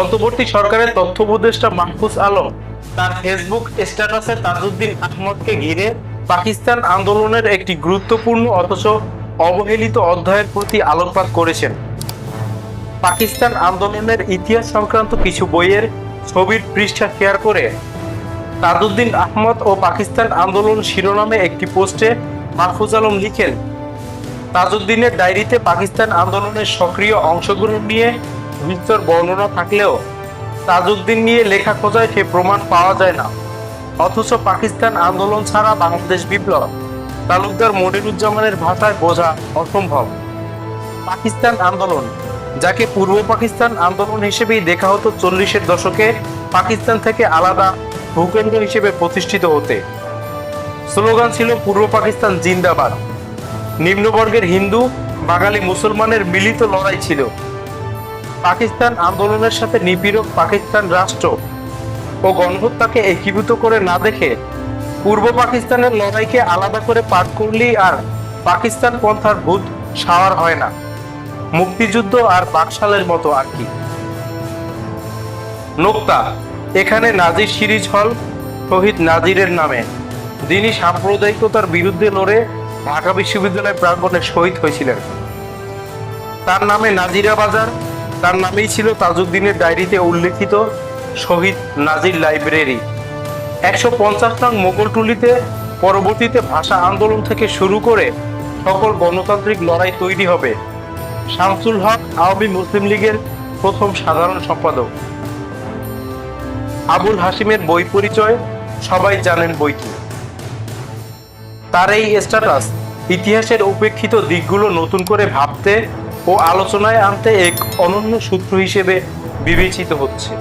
অন্তর্বর্তী সরকারের তথ্য উপদেষ্টা মাহফুজ আলম তার ফেসবুক স্ট্যাটাসে তাজউদ্দিন আহমদকে ঘিরে পাকিস্তান আন্দোলনের একটি গুরুত্বপূর্ণ অথচ অবহেলিত অধ্যায়ের প্রতি আলোকপাত করেছেন। পাকিস্তান আন্দোলনের ইতিহাস সংক্রান্ত কিছু বইয়ের ছবির পৃষ্ঠা শেয়ার করে তাজউদ্দিন আহমদ ও পাকিস্তান আন্দোলন শিরোনামে একটি পোস্টে মাহফুজ আলম লিখেন, তাজউদ্দিনের ডায়েরিতে পাকিস্তান আন্দোলনের সক্রিয় অংশগ্রহণ নিয়ে বিস্তর বর্ণনা থাকলেও তাজউদ্দিন নিয়ে লেখা খোঁজায় সে প্রমাণ পাওয়া যায় না। অথচ পাকিস্তান আন্দোলন ছাড়া বাংলাদেশ বিপ্লব, তালুকদার মনিরুজ্জামানের ভাষায় বোঝা অসম্ভব। পাকিস্তান আন্দোলন, যাকে পূর্ব পাকিস্তান আন্দোলন হিসেবেই দেখা হতো চল্লিশের দশকে, পাকিস্তান থেকে আলাদা ভূকেন্দ্র হিসেবে প্রতিষ্ঠিত হতে। স্লোগান ছিল পূর্ব পাকিস্তান জিন্দাবাদ। নিম্নবর্গের হিন্দু, বাঙালি মুসলমানের মিলিত লড়াই ছিল। পাকিস্তান আন্দোলনের সাথে নিপীড়ক পাকিস্তান রাষ্ট্র ও গণহত্যাকে একীভূত করে না দেখে পূর্ব পাকিস্তানের লড়াইকে আলাদা করে পাঠ করলেই আর পাকিস্তান পন্থার ভূত সাওয়ার হয় না। মুক্তিযুদ্ধ আর বাকশালের মতো আর কি। নোক্তা, এখানে নাজির সিরিজ হল শহীদ নাজিরের নামে। যিনি সাম্প্রদায়িকতার বিরুদ্ধে লড়ে ঢাকা বিশ্ববিদ্যালয় প্রাঙ্গণে শহীদ হয়েছিলেন। তার নামে নাজিরা বাজার তার নামেই ছিল তাজউদ্দিনের ডায়েরিতে উল্লেখিত শহীদ নাজির লাইব্রেরি। একশো পঞ্চাশ নং মোগলটুলিতে পরবর্তীতে ভাষা আন্দোলন থেকে শুরু করে সকল গণতান্ত্রিক লড়াই তৈরি হবে। শামসুল হক আওয়ামী মুসলিম লীগের প্রথম সাধারণ সম্পাদক। আবুল হাসিমের বই পরিচয়, সবাই জানেন বইটি। তার এই স্ট্যাটাস ইতিহাসের উপেক্ষিত দিকগুলো নতুন করে ভাবতে ও আলোচনায় আনতে এক অনন্য সূত্র হিসেবে বিবেচিত হচ্ছে।